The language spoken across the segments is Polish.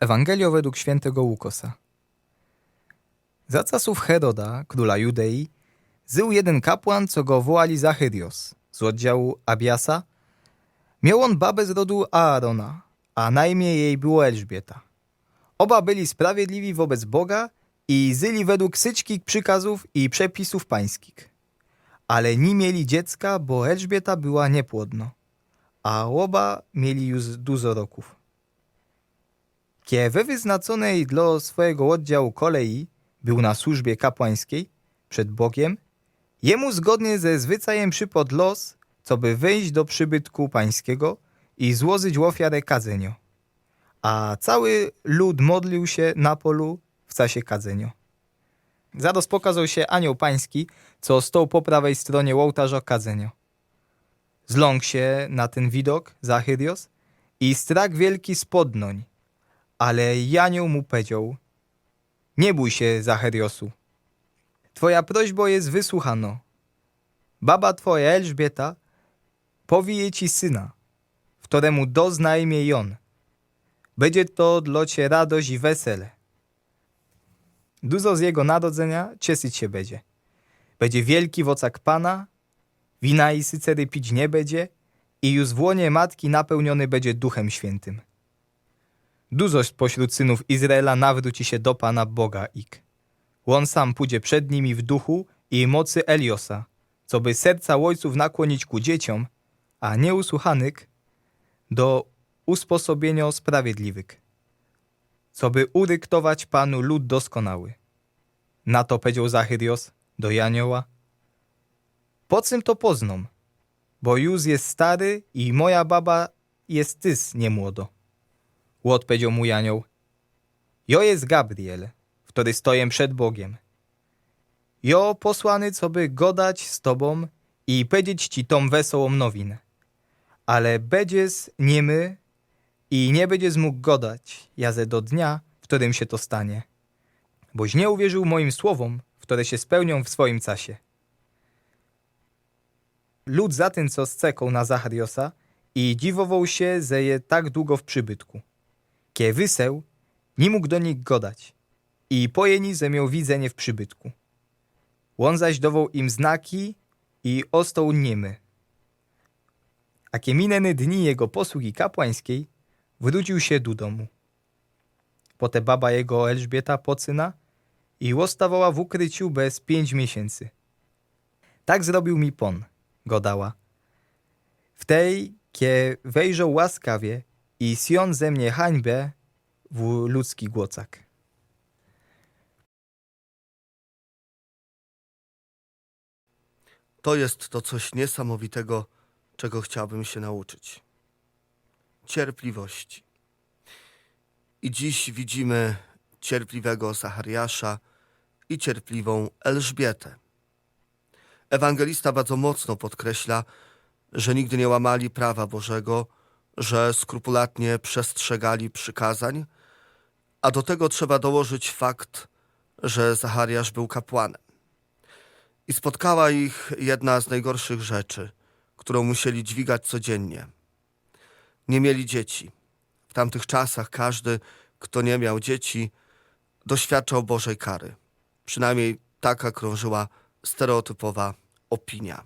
Ewangelii według świętego Łukosa. Za czasów Heroda, króla Judei, zył jeden kapłan, co go wołali Zachyrios, z oddziału Abiasa. Miał on babę z rodu Aarona, a na imię jej było Elżbieta. Oba byli sprawiedliwi wobec Boga i zyli według syczkich przykazów i przepisów pańskich. Ale nie mieli dziecka, bo Elżbieta była niepłodna, a oba mieli już dużo roków. Kie we wyznaczonej dla swojego oddziału kolei był na służbie kapłańskiej przed Bogiem, jemu zgodnie ze zwyczajem przypadł los, co by wyjść do przybytku pańskiego i złożyć ofiarę kadzenio. A cały lud modlił się na polu w czasie kadzenio. Zaraz pokazał się anioł pański, co stał po prawej stronie ołtarza kadzenio. Zląkł się na ten widok Zachyrios i strach wielki spodnoń, ale Janioł mu powiedział, nie bój się, Zacheriosu. Twoja prośba jest wysłuchana. Baba twoja Elżbieta powije ci syna, w któremu dozna imię Jon. Będzie to dla cię radość i wesele. Dużo z jego narodzenia cieszyć się będzie. Będzie wielki wocak Pana, wina i sycery pić nie będzie i już w łonie matki napełniony będzie Duchem Świętym. Dużo spośród synów Izraela nawróci się do Pana Boga ik. On sam pójdzie przed nimi w duchu i mocy Eliosa, co by serca ojców nakłonić ku dzieciom, a nieusłuchanych do usposobienia sprawiedliwych, co by uryktować Panu lud doskonały. Na to powiedział Zachyrios do Janioła. Po czym to poznom? Bo już jest stary i moja baba jest tys niemłodo. Odpowiedział mu Janioł. Jo jest Gabriel, który stoję przed Bogiem. Jo posłany, co by godać z tobą i powiedzieć ci tą wesołą nowinę. Ale będziesz niemy i nie będziesz mógł godać, jaze do dnia, w którym się to stanie. Boś nie uwierzył moim słowom, które się spełnią w swoim czasie. Lud za tym, co scekał na Zachariosa i dziwował się, że je tak długo w przybytku. Kie wyseł, nie mógł do nich godać i pojeni, że miał widzenie w przybytku. On zaś dawał im znaki i ostał niemy. A kie mineny dni jego posługi kapłańskiej, wrócił się do domu. Pote baba jego Elżbieta pocyna i ostawała w ukryciu bez pięć miesięcy. Tak zrobił mi pon, godała. W tej, kie wejrzał łaskawie i sion ze mnie hańbę w ludzki głocak. To jest to coś niesamowitego, czego chciałbym się nauczyć. Cierpliwości. I dziś widzimy cierpliwego Zachariasza i cierpliwą Elżbietę. Ewangelista bardzo mocno podkreśla, że nigdy nie łamali prawa Bożego, że skrupulatnie przestrzegali przykazań, a do tego trzeba dołożyć fakt, że Zachariasz był kapłanem. I spotkała ich jedna z najgorszych rzeczy, którą musieli dźwigać codziennie. Nie mieli dzieci. W tamtych czasach każdy, kto nie miał dzieci, doświadczał Bożej kary. Przynajmniej taka krążyła stereotypowa opinia.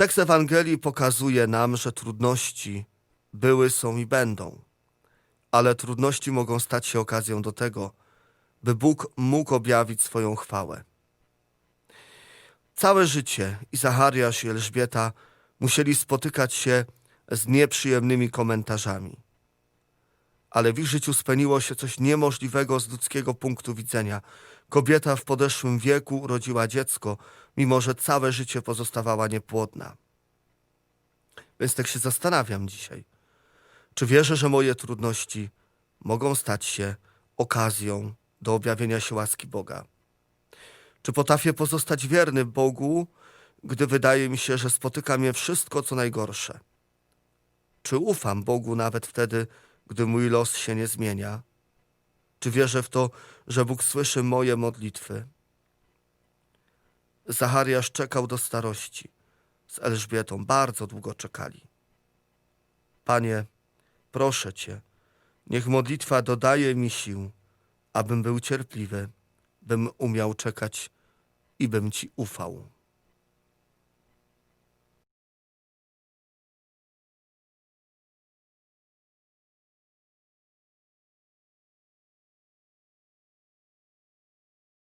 Tekst Ewangelii pokazuje nam, że trudności były, są i będą, ale trudności mogą stać się okazją do tego, by Bóg mógł objawić swoją chwałę. Całe życie i Zachariasz i Elżbieta musieli spotykać się z nieprzyjemnymi komentarzami. Ale w ich życiu spełniło się coś niemożliwego z ludzkiego punktu widzenia. Kobieta w podeszłym wieku urodziła dziecko, mimo że całe życie pozostawała niepłodna. Więc tak się zastanawiam dzisiaj. Czy wierzę, że moje trudności mogą stać się okazją do objawienia się łaski Boga? Czy potrafię pozostać wierny Bogu, gdy wydaje mi się, że spotyka mnie wszystko, co najgorsze? Czy ufam Bogu nawet wtedy, gdy mój los się nie zmienia? Czy wierzę w to, że Bóg słyszy moje modlitwy? Zachariasz czekał do starości. Z Elżbietą bardzo długo czekali. Panie, proszę Cię, Niech modlitwa dodaje mi sił, abym był cierpliwy, bym umiał czekać i bym Ci ufał.